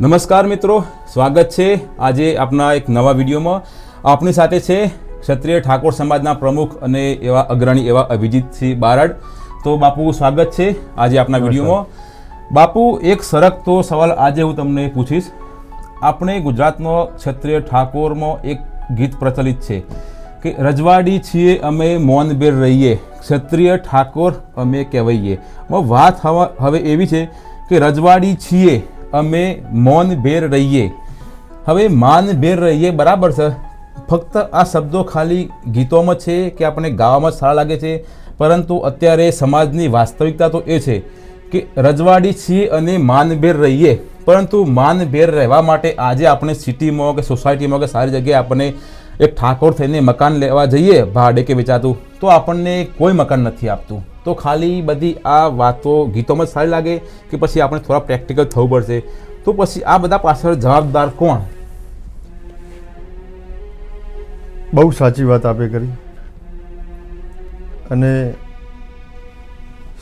નમસ્કાર મિત્રો સ્વાગત છે આજે આપના એક નવા વિડીયોમાં. આપણી સાથે છે ક્ષત્રિય ઠાકોર સમાજના પ્રમુખ અને એવા અગ્રણી એવા અભિજીતસિંહ બારડ. તો બાપુ સ્વાગત છે આજે આપના વિડીયોમાં. બાપુ એક સરકતો સવાલ આજે હું તમને પૂછીશ. આપણે ગુજરાતનો ક્ષત્રિય ઠાકોરમાં એક ગીત પ્રચલિત છે કે રજવાડી છીએ અમે મૌનબેર રહીએ. ક્ષત્રિય ઠાકોર અમે કહેવાઈએ. વાત હવા હવે એવી છે કે રજવાડી છીએ અમે મૌન બેર રહીએ. હવે માન બેર રહીએ બરાબર છે? ફક્ત આ શબ્દો ખાલી ગીતોમાં છે કે આપણે ગાવામાં સારા લાગે છે? પરંતુ અત્યારે સમાજની વાસ્તવિકતા તો એ છે કે રજવાડી છીએ અને માનભેર રહીએ. પરંતુ માનભેર રહેવા માટે આજે આપણે સિટીમાં કે સોસાયટીમાં કે સારી જગ્યાએ આપણે એક ઠાકોર થઈને મકાન લેવા જઈએ, ભાડે કે વેચાતું, તો આપણને કોઈ મકાન નથી આપતું. તો ખાલી બધી આ વાતો ગીતોમાં જ સારી લાગે કે પછી આપણે થોડા પ્રેક્ટિકલ થવું પડશે તો પછી આ બધા પાછળ જવાબદાર કોણ બહુ સાચી વાત આપે કરી અને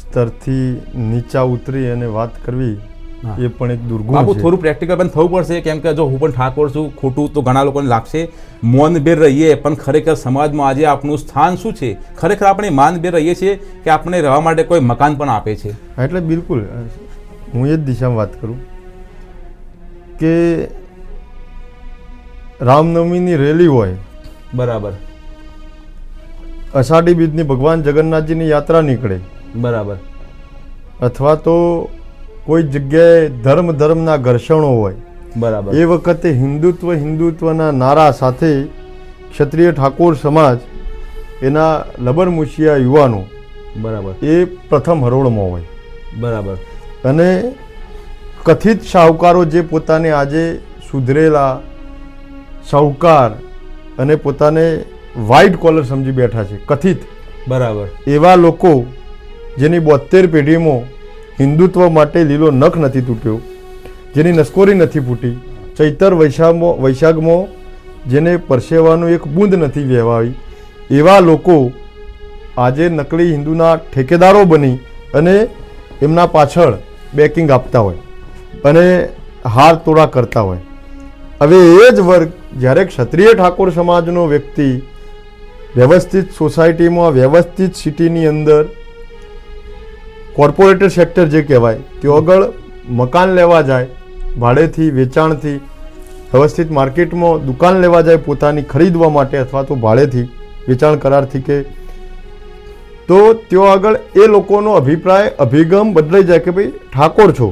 સ્તરથી નીચા ઉતરી અને વાત કરવી. એ પણ એક દુર્ગુણ છે. થોડું પ્રેક્ટિકલ પણ થવું પડશે કેમ કે જો હું પણ ઠાકોર છું ખોટું તો ઘણા લોકોને લાગશે. મૌનભેર રહીએ પણ ખરેખર સમાજમાં આજે આપણું સ્થાન શું છે? ખરેખર આપણે માનભેર રહીએ છીએ કે આપણે રહેવા માટે કોઈ મકાન પણ આપે છે? એટલે બિલકુલ. હું એ જ દિશામાં વાત કરું કે રામનવમીની રેલી હોય બરાબર. અષાઢી બીજની ભગવાન જગન્નાથજીની યાત્રા નીકળે બરાબર. અથવા તો કોઈ જગ્યાએ ધર્મ ધર્મના ઘર્ષણો હોય બરાબર. એ વખતે હિન્દુત્વ હિન્દુત્વના નારા સાથે ક્ષત્રિય ઠાકોર સમાજ એના લબરમુશિયા યુવાનો બરાબર. એ પ્રથમ હરોળમાં હોય. બરાબર. અને કથિત શાહુકારો જે પોતાને આજે સુધરેલા શાહુકાર અને પોતાને વ્હાઇટ કોલર સમજી બેઠા છે કથિત. બરાબર. એવા લોકો જેની બોતેર પેઢીમાં હિન્દુત્વ માટે લીલો નખ નથી તૂટ્યો, જેની નસકોરી નથી ફૂટી. ચૈતર વૈશાખો વૈશાખમાં જેને પરસેવાનું એક બૂંદ નથી વહેવાવી એવા લોકો આજે નકલી હિન્દુના ઠેકેદારો બની અને એમના પાછળ બેકિંગ આપતા હોય અને હાર તોડા કરતા હોય. હવે એ જ વર્ગ જ્યારે ક્ષત્રિય ઠાકોર સમાજનો વ્યક્તિ વ્યવસ્થિત સોસાયટીમાં, વ્યવસ્થિત સિટીની અંદર કોર્પોરેટર સેક્ટર જે કહેવાય તે આગળ મકાન લેવા જાય ભાડેથી વેચાણથી વ્યવસ્થિત માર્કેટમાં દુકાન લેવા જાય પોતાની ખરીદવા માટે અથવા તો ભાડેથી વેચાણ કરારથી કે તો તેઓ આગળ એ લોકોનો અભિપ્રાય અભિગમ બદલાઈ જાય કે ભાઈ ઠાકોર છો.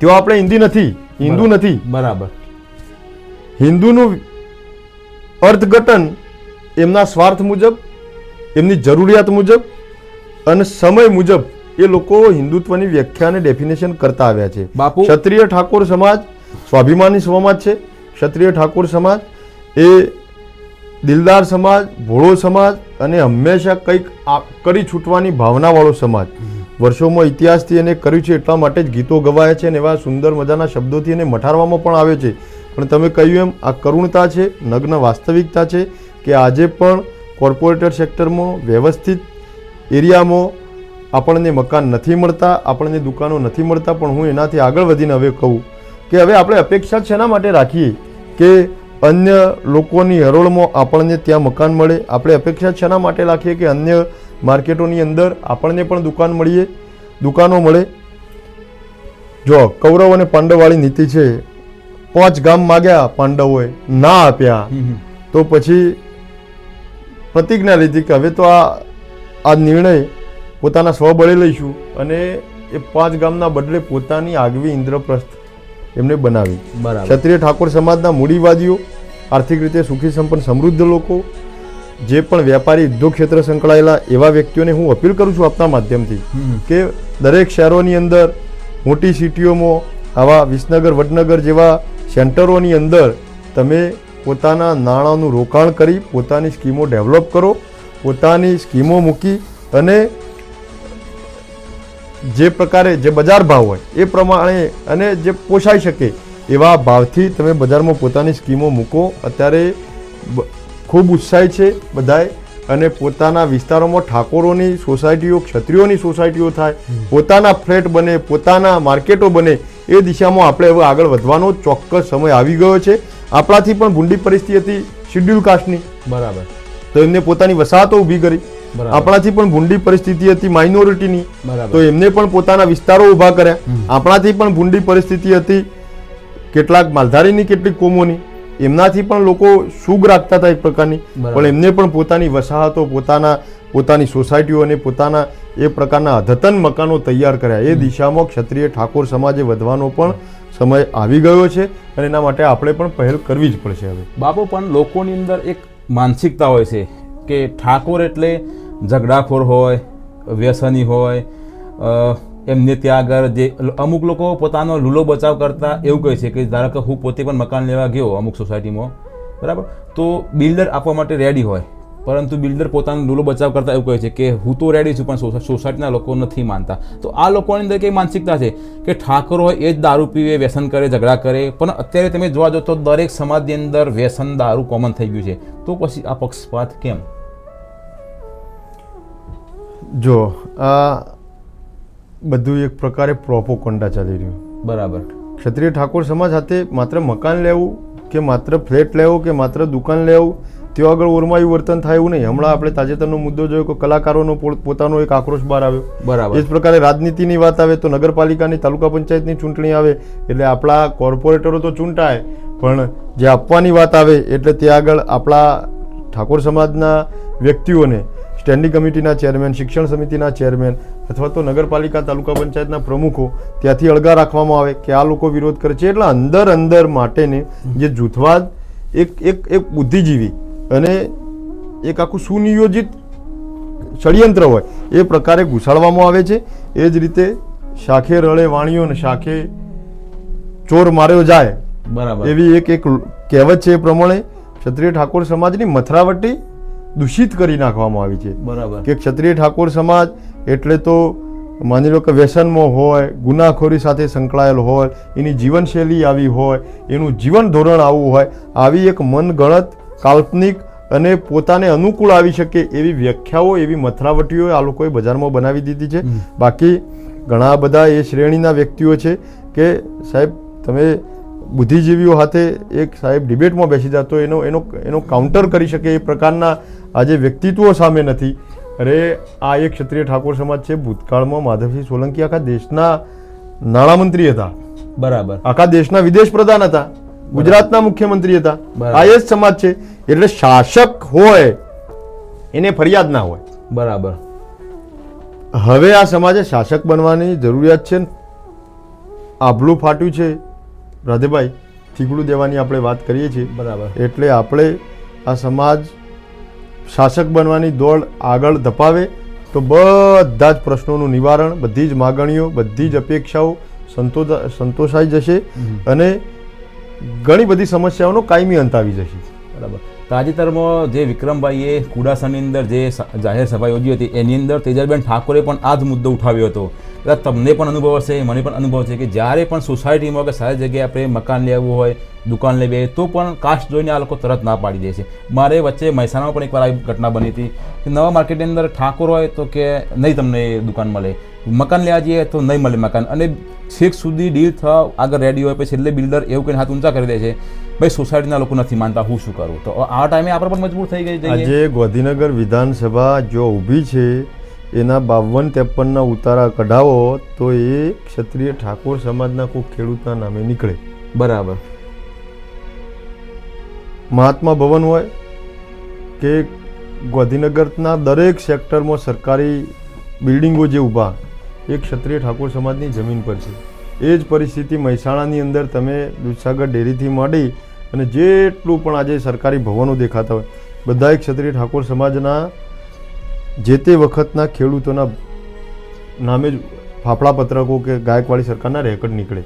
તેઓ આપણે હિન્દી નથી હિન્દુ નથી. બરાબર. હિન્દુનું અર્થઘટન એમના સ્વાર્થ મુજબ એમની જરૂરિયાત મુજબ અને સમય મુજબ એ લોકો હિન્દુત્વની વ્યાખ્યા અને ડેફિનેશન કરતા આવ્યા છે. બાપુ. ક્ષત્રિય ઠાકોર સમાજ સ્વાભિમાની સમાજ છે. ક્ષત્રિય ઠાકોર સમાજ એ દિલદાર સમાજ ભોળો સમાજ અને હંમેશા કંઈક કરી છૂટવાની ભાવનાવાળો સમાજ. વર્ષોમાં ઇતિહાસથી એને કર્યું છે એટલા માટે જ ગીતો ગવાય છે અને એવા સુંદર મજાના શબ્દોથી એને મઠારવામાં પણ આવે છે. પણ તમે કહ્યું એમ આ કરુણતા છે નગ્ન વાસ્તવિકતા છે કે આજે પણ કોર્પોરેટર સેક્ટરમાં વ્યવસ્થિત એરિયામાં આપણને મકાન નથી મળતા આપણને દુકાનો નથી મળતા પણ હું એનાથી આગળ વધીને હવે કહું કે હવે આપણે અપેક્ષા શેના માટે રાખીએ કે અન્ય લોકોની હરોળમાં આપણને ત્યાં મકાન મળે? આપણે અપેક્ષા શેના માટે રાખીએ કે અન્ય માર્કેટોની અંદર આપણને પણ દુકાન મળીએ દુકાનો મળે? જો કૌરવ અને પાંડવવાળી નીતિ છે પાંચ ગામ માગ્યા પાંડવોએ ના આપ્યા. તો પછી પ્રતિજ્ઞા લીધી કે હવે તો આ આ નિર્ણય પોતાના સ્વબળે લઈશું અને એ પાંચ ગામના બદલે પોતાની આગવી ઇન્દ્રપ્રસ્થ એમને બનાવી ક્ષત્રિય ઠાકોર સમાજના મૂડીવાદીઓ આર્થિક રીતે સુખી સંપન્ન સમૃદ્ધ લોકો જે પણ વ્યાપારી ઉદ્યોગ ક્ષેત્ર સંકળાયેલા એવા વ્યક્તિઓને હું અપીલ કરું છું આપના માધ્યમથી. કે દરેક શહેરોની અંદર મોટી સિટીઓમાં આવા વિસનગર વડનગર જેવા સેન્ટરોની અંદર તમે પોતાના નાણાંનું રોકાણ કરી પોતાની સ્કીમો ડેવલપ કરો પોતાની સ્કીમો મૂકી અને જે પ્રકારે જે બજાર ભાવ હોય એ પ્રમાણે અને જે પોષાઈ શકે એવા ભાવથી તમે બજારમાં પોતાની સ્કીમો મૂકો. અત્યારે ખૂબ ઉત્સાહી છે બધાએ અને પોતાના વિસ્તારોમાં ઠાકોરોની સોસાયટીઓ ક્ષત્રિયોની સોસાયટીઓ થાય પોતાના ફ્લેટ બને પોતાના માર્કેટો બને એ દિશામાં આપણે હવે આગળ વધવાનો ચોક્કસ સમય આવી ગયો છે. આપણાથી પણ ભૂંડી પરિસ્થિતિ હતી શિડ્યુલ કાસ્ટની. બરાબર. તો એમને પોતાની વસાહતો ઊભી કરી. આપણાથી પણ ભૂંડી પરિસ્થિતિ હતી માઇનોરિટીની તો એમને પણ પોતાના વિસ્તારો ઊભા કર્યા. આપણાથી પણ ભૂંડી પરિસ્થિતિ હતી કેટલાક માલધારીની કેટલીક કોમોની. એમનાથી પણ લોકો સુગ રાખતા હતા એક પ્રકારની. પણ એમને પણ પોતાની વસાહતો પોતાના પોતાની સોસાયટીઓ અને પોતાના એ પ્રકારના અદ્યતન મકાનો તૈયાર કર્યા. એ દિશામાં ક્ષત્રિય ઠાકોર સમાજે વધવાનો પણ સમય આવી ગયો છે અને એના માટે આપણે પણ પહેલ કરવી જ પડશે હવે. બાપુ પણ લોકોની અંદર એક માનસિકતા હોય છે કે ઠાકોર એટલે ઝઘડાખોર હોય, વ્યસની હોય એમને ત્યાં આગળ જે અમુક લોકો પોતાનો લૂલો બચાવ કરતા એવું કહે છે કે ધારો કે હું પોતે પણ મકાન લેવા ગયો અમુક સોસાયટીમાં, બરાબર? તો બિલ્ડર આપવા માટે રેડી હોય. પરંતુ બિલ્ડર પોતાનો લૂલો બચાવ કરતા એવું કહે છે કે હું તો રેડી છું, પણ સોસાયટીના લોકો નથી માનતા. તો આ લોકોની અંદર કઈ માનસિકતા છે? કે ઠાકોર હોય એ જ દારૂ પીવે, વ્યસન કરે, ઝઘડા કરે, પણ અત્યારે તમે જોવા જો તો દરેક સમાજની અંદર વ્યસન, દારૂ કોમન થઈ ગયું છે. તો પછી આ પક્ષપાત કેમ? જો આ બધું એક પ્રકારે પ્રોપોકોન્ડા ચાલી રહ્યું. બરાબર. ક્ષત્રિય ઠાકોર સમાજ સાથે માત્ર મકાન લેવું કે માત્ર ફ્લેટ લેવો કે માત્ર દુકાન લેવું તેઓ આગળ ઓરમાયું વર્તન થાય એવું નહીં. હમણાં આપણે તાજેતરનો મુદ્દો જોયો કે કલાકારોનો પોતાનો એક આક્રોશ બહાર આવ્યો. બરાબર. એ જ પ્રકારે રાજનીતિની વાત આવે તો નગરપાલિકાની તાલુકા પંચાયતની ચૂંટણી આવે એટલે આપણા કોર્પોરેટરો તો ચૂંટાય પણ જે આપવાની વાત આવે એટલે ત્યાં આગળ આપણા ઠાકોર સમાજના વ્યક્તિઓને સ્ટેન્ડિંગ કમિટીના ચેરમેન શિક્ષણ સમિતિના ચેરમેન અથવા તો નગરપાલિકા તાલુકા પંચાયતના પ્રમુખો ત્યાંથી અળગા રાખવામાં આવે કે આ લોકો વિરોધ કરે છે. એટલે અંદર અંદર માટેની જે જૂથવાદ એક એક એક બુદ્ધિજીવી અને એક આખું સુનિયોજિત ષડયંત્ર હોય એ પ્રકારે ઘૂસાડવામાં આવે છે. એ જ રીતે શાખે રળે વાણીઓ ને શાખે ચોર માર્યો જાય બરાબર. એવી એક એક કહેવત છે એ પ્રમાણે ક્ષત્રિય ઠાકોર સમાજની મથરાવટી દૂષિત કરી નાખવામાં આવી છે. બરાબર. કે ક્ષત્રિય ઠાકોર સમાજ એટલે તો માની લો કે વ્યસનમાં હોય ગુનાખોરી સાથે સંકળાયેલ હોય એની જીવનશૈલી આવી હોય એનું જીવન ધોરણ આવું હોય આવી એક મનગણત કાલ્પનિક અને પોતાને અનુકૂળ આવી શકે એવી વ્યાખ્યાઓ એવી મથરાવટીઓ આ લોકોએ બજારમાં બનાવી દીધી છે. બાકી ઘણા બધા એ શ્રેણીના વ્યક્તિઓ છે કે સાહેબ તમે બુદ્ધિજીવીઓ સાથે એક સાહેબ ડિબેટમાં બેસી જાતો એનો એનો એનો કાઉન્ટર કરી શકે એ પ્રકારના આજે વ્યક્તિત્વો સામે નથી. અરે આ એક ક્ષત્રિય ઠાકોર સમાજ છે ભૂતકાળમાં માધવસિંહ સોલંકી આખા દેશના નાણામંત્રી હતા. બરાબર. આખા દેશના વિદેશ પ્રધાન હતા. ગુજરાતના મુખ્યમંત્રી હતા. આ એ જ સમાજ છે એટલે શાસક હોય એને ફરિયાદ ના હોય. બરાબર. હવે આ સમાજે શાસક બનવાની જરૂરિયાત છે આભલું ફાટ્યું છે રાધેભાઈ થીગડું દેવાની આપણે વાત કરીએ છીએ. બરાબર. એટલે આપણે આ સમાજ શાસક બનવાની દોડ આગળ ધપાવે તો બધા જ પ્રશ્નોનું નિવારણ બધી જ માગણીઓ બધી જ અપેક્ષાઓ સંતોષ સંતોષાઈ જશે અને ઘણી બધી સમસ્યાઓનો કાયમી અંત આવી જશે. બરાબર. તાજેતરમાં જે વિક્રમભાઈએ કુડાસાની અંદર જે જાહેર સભા યોજી હતી, એની અંદર તેજલબેન ઠાકોરે પણ આ જ મુદ્દો ઉઠાવ્યો હતો. કદાચ તમને પણ અનુભવ હશે, મને પણ અનુભવ છે કે જ્યારે પણ સોસાયટીમાં કે સારી જગ્યાએ આપણે મકાન લેવું હોય, દુકાન લેવી તો પણ કાસ્ટ જોઈને આ લોકો તરત ના પાડી દે છે. મારે વચ્ચે મહેસાણામાં પણ એકવાર આવી ઘટના બની હતી કે નવા માર્કેટની અંદર ઠાકોર હોય તો કે નહીં તમને દુકાન મળે. મકાન લેવા જઈએ તો નહીં મળે મકાન. અને છેક સુધી ડીલ થવા આગળ રેડી હોય, પછી છેલ્લે બિલ્ડર એવું કંઈ હાથ ઊંચા કરી દે છે. ભાઈ સોસાયટીના લોકો નથી માનતા હું શું કરું? તો આ ટાઈમે આપણે પણ મજબૂર થઈ ગઈ આજે ગાંધીનગર વિધાનસભા જો ઊભી છે એના બાવન ત્રેપનના ઉતારા કઢાવો તો એ ક્ષત્રિય ઠાકોર સમાજના કોઈ ખેડૂતના નામે નીકળે. બરાબર. મહાત્મા ભવન હોય કે ગાંધીનગરના દરેક સેક્ટરમાં સરકારી બિલ્ડિંગો જે ઊભા એ ક્ષત્રિય ઠાકોર સમાજની જમીન પર છે. એ જ પરિસ્થિતિ મહેસાણાની અંદર તમે દૂધસાગર ડેરીથી માંડી અને જેટલું પણ આજે સરકારી ભવનો દેખાતા હોય, બધા ક્ષત્રિય ઠાકોર સમાજના જે તે વખતના ખેડૂતોના નામે જ ફાફડા પત્રકો કે ગાયકવાડી સરકારના રેકર્ડ નીકળે.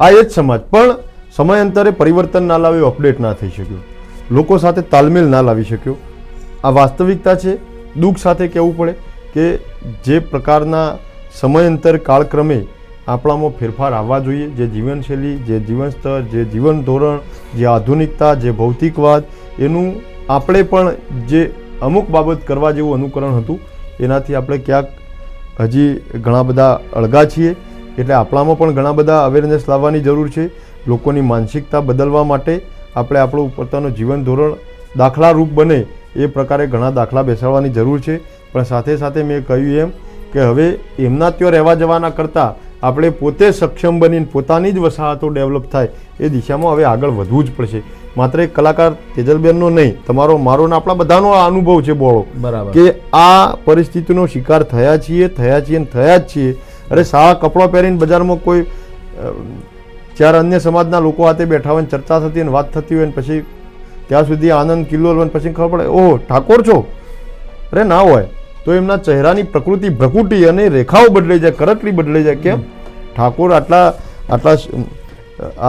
આ એ જ સમાજ. પણ સમયાંતરે પરિવર્તન ના લાવ્યું અપડેટ ના થઈ શક્યું. લોકો સાથે તાલમેલ ના લાવી શક્યો. આ વાસ્તવિકતા છે. દુઃખ સાથે કહેવું પડે કે જે પ્રકારના સમયાંતર કાળક્રમે આપણામાં ફેરફાર આવવા જોઈએ. જે જીવનશૈલી, જે જીવન સ્તર જે જીવન ધોરણ, જે આધુનિકતા, જે ભૌતિકવાદ, એનું આપણે પણ જે અમુક બાબત કરવા જેવું અનુકરણ હતું, એનાથી આપણે ક્યાંક હજી ઘણા બધા અળગા છીએ. એટલે આપણામાં પણ ઘણા બધા અવેરનેસ લાવવાની જરૂર છે. લોકોની માનસિકતા બદલવા માટે આપણે આપણું પોતાનું જીવન ધોરણ દાખલારૂપ બને એ પ્રકારે ઘણા દાખલા બેસાડવાની જરૂર છે. પણ સાથે સાથે મેં કહ્યું એમ કે હવે એમના ત્યાં રહેવા જવાના કરતાં આપણે પોતે સક્ષમ બનીને પોતાની જ વસાહતો ડેવલપ થાય એ દિશામાં હવે આગળ વધવું જ પડશે. માત્ર એક કલાકાર તેજલબેનનો નહીં તમારો મારો ને આપણા બધાનો આ અનુભવ છે બોળો. બરાબર. કે આ પરિસ્થિતિનો શિકાર થયા છીએ થયા છીએ ને થયા જ છીએ. અરે સારા કપડાં પહેરીને બજારમાં કોઈ ચાર અન્ય સમાજના લોકો હાથે બેઠા હોય ને ચર્ચા થતી હોય વાત થતી હોય ને પછી ત્યાં સુધી આનંદ કિલ્લો પછી ખબર પડે ઓહો ઠાકોર છો? અરે ના હોય. તો એમના ચહેરાની પ્રકૃતિ ભ્રકુટી અને રેખાઓ બદલાઈ જાય કરટલી બદલાઈ જાય. કેમ? ઠાકોર આટલા આટલા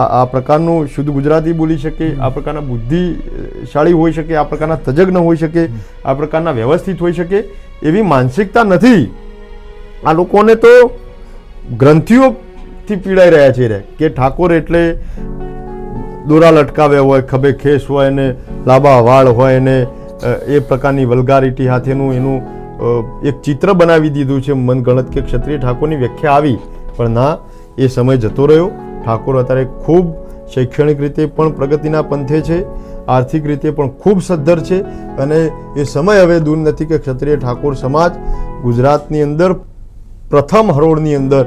આ પ્રકારનું શુદ્ધ ગુજરાતી બોલી શકે, આ પ્રકારના બુદ્ધિશાળી હોઈ શકે, આ પ્રકારના તજજ્ઞ હોઈ શકે, આ પ્રકારના વ્યવસ્થિત હોઈ શકે, એવી માનસિકતા નથી. આ લોકોને તો ગ્રંથિઓથી પીડાઈ રહ્યા છે કે ઠાકોર એટલે દોરા લટકાવ્યા હોય, ખભે ખેસ હોય ને લાંબા વાળ હોય ને એ પ્રકારની વલગારિટી સાથેનું એનું એક ચિત્ર બનાવી દીધું છે મનગણત કે ક્ષત્રિય ઠાકોરની વ્યાખ્યા આવી. પણ ના, એ સમય જતો રહ્યો. ઠાકોર અત્યારે ખૂબ શૈક્ષણિક રીતે પણ પ્રગતિના પંથે છે, આર્થિક રીતે પણ ખૂબ સદ્ધર છે અને એ સમય હવે દૂર નથી કે ક્ષત્રિય ઠાકોર સમાજ ગુજરાતની અંદર પ્રથમ હરોળની અંદર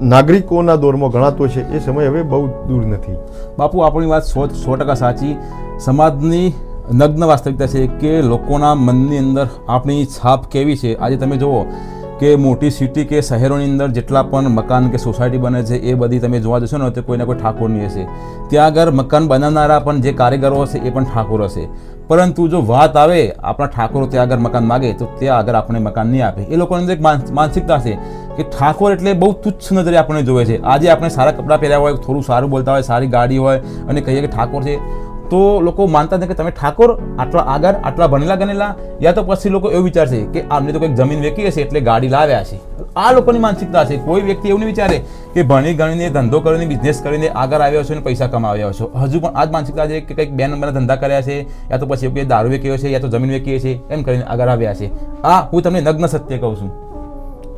નાગરિકોના દોરમાં ગણાતો છે. એ સમય હવે બહુ દૂર નથી. બાપુ, આપણી વાત સો સો ટકા સાચી. સમાજની નગ્ન વાસ્તવિકતા છે કે લોકોના મનની અંદર આપણી છાપ કેવી છે? આજે તમે જુઓ કે મોટી સિટી કે શહેરોની અંદર જેટલા પણ મકાન કે સોસાયટી બને છે, એ બધી તમે જોવા જશો ને તો કોઈને કોઈ ઠાકોરની હશે. ત્યાં આગળ મકાન બનાવનારા પણ જે કારીગરો હશે, એ પણ ઠાકોર હશે. પરંતુ જો વાત આવે આપણા ઠાકોરો ત્યાં આગળ મકાન માગે, તો ત્યાં આગળ આપણે મકાન નહીં આપે. એ લોકોની અંદર એક માન- માનસિકતા છે કે ઠાકોર એટલે બહુ તુચ્છ નજરે આપણને જોવે છે. આજે આપણે સારા કપડાં પહેર્યા હોય, થોડું સારું બોલતા હોય, સારી ગાડી હોય અને કહીએ કે ઠાકોર છે તો લોકો માનતા નથી કે તમે ઠાકોર, આટલા આગળ, આટલા ભણેલા ગણેલા, યા તો પછી લોકો એવું વિચારશે કે આમને તો કંઈક જમીન વેચી હશે એટલે ગાડી લાવ્યા છે. આ લોકોની માનસિકતા છે. કોઈ વ્યક્તિ એવું નહીં વિચારે કે ભણી ગણીને, ધંધો કરીને બિઝનેસ કરીને આગળ આવ્યો છો અને પૈસા કમાવ્યા છો. હજુ પણ આ જ માનસિકતા છે કે કંઈક બે નંબરના ધંધા કર્યા છે, યા તો પછી કોઈ દારૂ વેચ્યો છે, યા તો જમીન વેચી છે, એમ કરીને આગળ આવ્યા છે. આ હું તમને નગ્ન સત્ય કહું છું.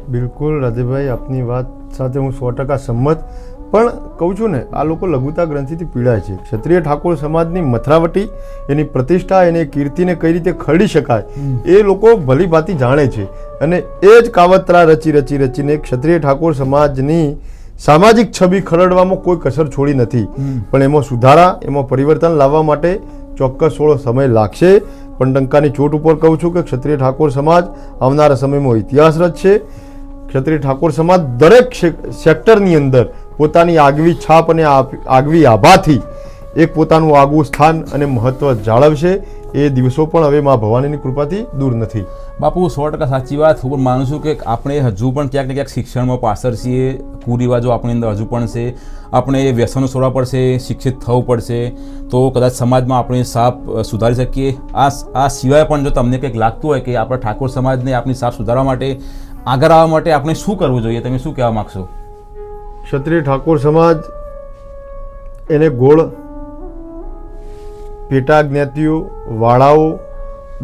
બિલકુલ રાજીભાઈ આપની વાત સાથે હું સો ટકા સંમત પણ કહું છું ને આ લોકો લઘુતા ગ્રંથિથી પીડાય છે. ક્ષત્રિય ઠાકોર સમાજની મથરાવટી એની પ્રતિષ્ઠા એની કીર્તિને કઈ રીતે ખરડી શકાય એ લોકો ભલી ભાંતિ જાણે છે. અને એ જ કાવતરા રચી રચી રચીને ક્ષત્રિય ઠાકોર સમાજની સામાજિક છબી ખરડવામાં કોઈ કસર છોડી નથી. પણ એમાં સુધારા એમાં પરિવર્તન લાવવા માટે ચોક્કસ થોડો સમય લાગશે. પણ ડંકાની ચોટ ઉપર કહું છું કે ક્ષત્રિય ઠાકોર સમાજ આવનારા સમયમાં ઇતિહાસ રચશે ક્ષત્રિય ઠાકોર સમાજ દરેક સેક્ટરની અંદર પોતાની આગવી છાપ અને આગવી આભાથી એક પોતાનું આગવું સ્થાન અને મહત્વ જાળવશે. એ દિવસો પણ હવે મા ભવાનીની કૃપાથી દૂર નથી. બાપુ, સો ટકા સાચી વાત. હું પણ માનું છું કે આપણે હજુ પણ ક્યાંક ને ક્યાંક શિક્ષણમાં પાછળ છીએ. કુરિવાજો આપણી અંદર હજુ પણ છે. આપણે એ વ્યસનો છોડવા પડશે, શિક્ષિત થવું પડશે. તો કદાચ સમાજમાં આપણે સાપ સુધારી શકીએ. આ આ સિવાય પણ જો તમને કંઈક લાગતું હોય કે આપણા ઠાકોર સમાજને આપણી સાપ સુધારવા માટે, આગળ આવવા માટે આપણે શું કરવું જોઈએ? તમે શું કહેવા માગશો? ક્ષત્રિય ઠાકોર સમાજ એને ગોળ પેટા જ્ઞાતિઓ વાળાઓ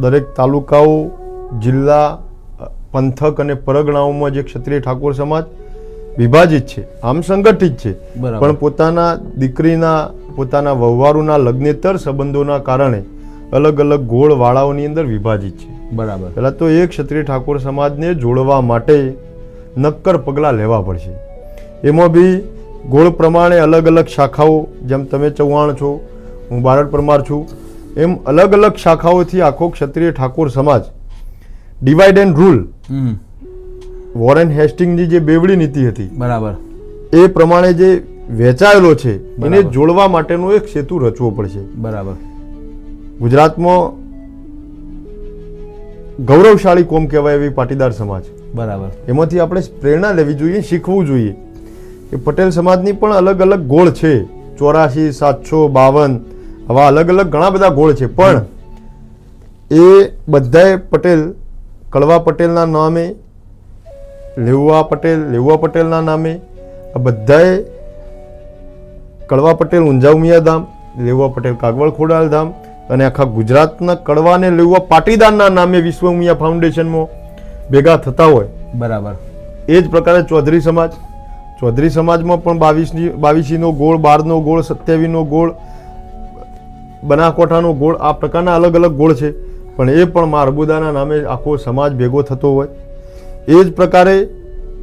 દરેક તાલુકાઓ જિલ્લા પંથક અને પરગણાઓમાં જે ક્ષત્રિય ઠાકોર સમાજ વિભાજિત છે આમ સંગઠિત છે. પણ પોતાના દીકરીના પોતાના વહવારુના લગ્નેતર સંબંધોના કારણે અલગ અલગ ગોળ વાળાઓની અંદર વિભાજિત છે. બરાબર. પહેલાં તો એ ક્ષત્રિય ઠાકોર સમાજને જોડવા માટે નક્કર પગલાં લેવા પડશે. એમાં બી ગોળ પ્રમાણે અલગ અલગ શાખાઓ જેમ તમે ચૌહાણ છો હું બારડ પરમાર છું એમ અલગ અલગ શાખાઓથી આખો ક્ષત્રિય ઠાકોર સમાજ. ડિવાઇડ એન્ડ રૂલ વોરેન હેસ્ટિંગની જે બેવડી નીતિ હતી બરાબર. એ પ્રમાણે જે વેચાયેલો છે એને જોડવા માટેનો એક સેતુ રચવો પડશે. બરાબર. ગુજરાતમાં ગૌરવશાળી કોમ કહેવાય એવી પાટીદાર સમાજ. બરાબર. એમાંથી આપણે પ્રેરણા લેવી જોઈએ શીખવું જોઈએ. કે પટેલ સમાજની પણ અલગ અલગ ગોળ છે. ચોરાશી સાતસો બાવન આવા અલગ અલગ ઘણા બધા ગોળ છે. પણ એ બધાએ પટેલ કડવા પટેલના નામે લેવા પટેલ લેવા પટેલના નામે આ બધાએ કડવા પટેલ ઊંઝાઉમિયા ધામ લેવા પટેલ કાગવડ ખોડાલ ધામ અને આખા ગુજરાતના કડવાને લેવા પાટીદારના નામે વિશ્વ ઉમિયા ફાઉન્ડેશનમાં ભેગા થતા હોય. બરાબર. એ જ પ્રકારે ચૌધરી સમાજ ચૌધરી સમાજમાં પણ બાવીસની બાવીસીનો ગોળ બારનો ગોળ સત્યાવીસનો ગોળ બનાસકોઠાનો ગોળ આ પ્રકારના અલગ અલગ ગોળ છે. પણ એ પણ મા અર્બુદાના નામે આખો સમાજ ભેગો થતો હોય. એ જ પ્રકારે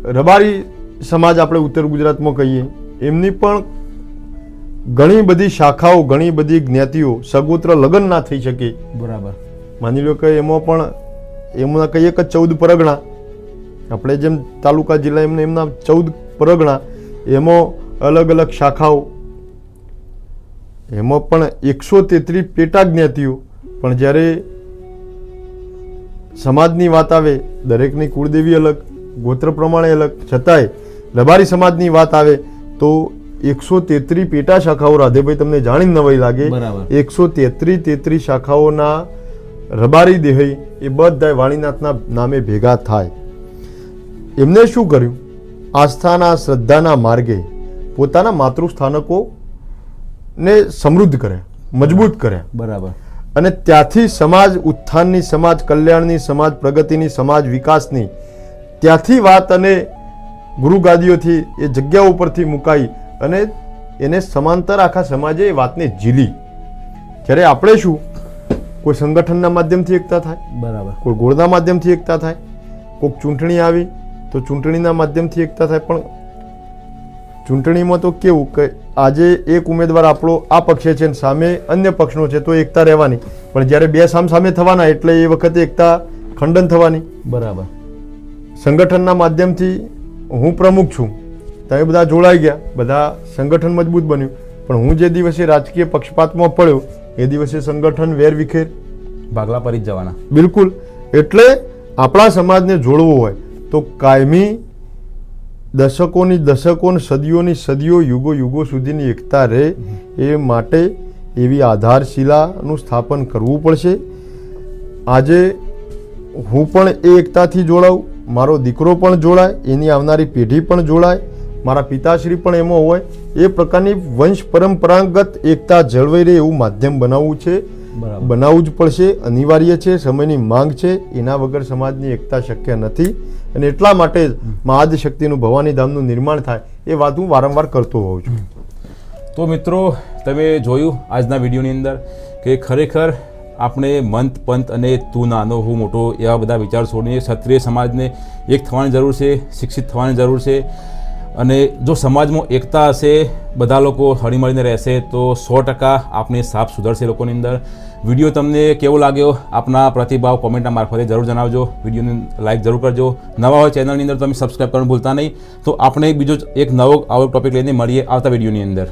રબારી સમાજ આપણે ઉત્તર ગુજરાતમાં કહીએ. એમની પણ ઘણી બધી શાખાઓ ઘણી બધી જ્ઞાતિઓ સગોત્ર લગ્ન ના થઈ શકે. બરાબર. માની લો કે એમાં પણ એમના કહીએ કે ચૌદ પરગણા. આપણે જેમ તાલુકા જિલ્લા એમને એમના ચૌદ પરગણા એમાં અલગ અલગ શાખાઓ. એમાં પણ એકસો તેત્રીસ પેટા જ્ઞાતિઓ પણ જ્યારે સમાજની વાત આવે દરેકની કુળદેવી અલગ ગોત્ર પ્રમાણે અલગ. છતાંય રબારી સમાજની વાત આવે તો એકસો તેત્રીસ પેટા શાખાઓ રાધેભાઈ તમને જાણીને નવાઈ લાગે. એકસો તેત્રીસ તેત્રીસ શાખાઓના રબારી દેહઈ એ બધા વાણીનાથના નામે ભેગા થાય. એમને શું કર્યું? આસ્થાના શ્રદ્ધાના માર્ગે પોતાના માતૃસ્થાનકો ને સમૃદ્ધ કરે મજબૂત કરે. બરાબર. અને ત્યાંથી સમાજ ઉત્થાનની સમાજ કલ્યાણની સમાજ પ્રગતિની સમાજ વિકાસની ત્યાંથી વાત અને ગુરુગાદીઓથી એ જગ્યા ઉપરથી મુકાઈ અને એને સમાંતર આખા સમાજે એ વાતને ઝીલી. જ્યારે આપણે શું? કોઈ સંગઠનના માધ્યમથી એકતા થાય બરાબર. કોઈ ગોળના માધ્યમથી એકતા થાય કોઈક ચૂંટણી આવી તો ચૂંટણીના માધ્યમથી એકતા થાય. પણ ચૂંટણીમાં તો કેવું કે આજે એક ઉમેદવાર આપણો આ પક્ષે છે ને સામે અન્ય પક્ષનો છે તો એકતા રહેવાની. પણ જ્યારે બે સામ સામે થવાના એટલે એ વખતે એકતા ખંડન થવાની. બરાબર. સંગઠનના માધ્યમથી હું પ્રમુખ છું. તમે બધા જોડાઈ ગયા. બધા સંગઠન મજબૂત બન્યું. પણ હું જે દિવસે રાજકીય પક્ષપાતમાં પડ્યો એ દિવસે સંગઠન વેર વિખેર ભાગલા પડી જવાના. બિલકુલ. એટલે આપણા સમાજને જોડવો હોય. તો કાયમી દશકોની દશકો સદીઓની સદીઓ, યુગો યુગો સુધીની એકતા રહે એ માટે એવી આધારશિલાનું સ્થાપન કરવું પડશે. આજે હું પણ એ એકતાથી જોડાઉં, મારો દીકરો પણ જોડાય, એની આવનારી પેઢી પણ જોડાય, મારા પિતાશ્રી પણ એમાં હોય. એ પ્રકારની વંશ પરંપરાગત એકતા જળવાઈ રહે એવું માધ્યમ બનાવવું છે. બનાવવું જ પડશે અનિવાર્ય છે સમયની માંગ છે એના વગર સમાજની એકતા શક્ય નથી. અને એટલા માટે જ મહાદ શક્તિનું ભવાની ધામનું નિર્માણ થાય એ વાત હું વારંવાર કરતો હોઉં છું. તો મિત્રો તમે જોયું આજના વિડીયોની અંદર કે ખરેખર આપણે મંત પંત અને તું નાનો હું મોટો એવા બધા વિચાર છોડીને ક્ષત્રિય સમાજને એક થવાની જરૂર છે શિક્ષિત થવાની જરૂર છે. અને જો સમાજમાં એકતા હશે, બધા લોકો હળીમળીને રહેશે, તો સો ટકા આપણી સાપ સુધરશે લોકોની અંદર. વીડિયો તમને કેવો લાગ્યો? આપના પ્રતિભાવ કોમેન્ટના મારફતે જરૂર જણાવજો. વિડીયોને લાઈક જરૂર કરજો. નવા હોય ચેનલની અંદર તમે સબસ્ક્રાઈબ કરવાનું ભૂલતા નહીં. તો આપણે બીજો એક નવો આવો ટોપિક લઈને મળીએ આવતા વિડીયોની અંદર.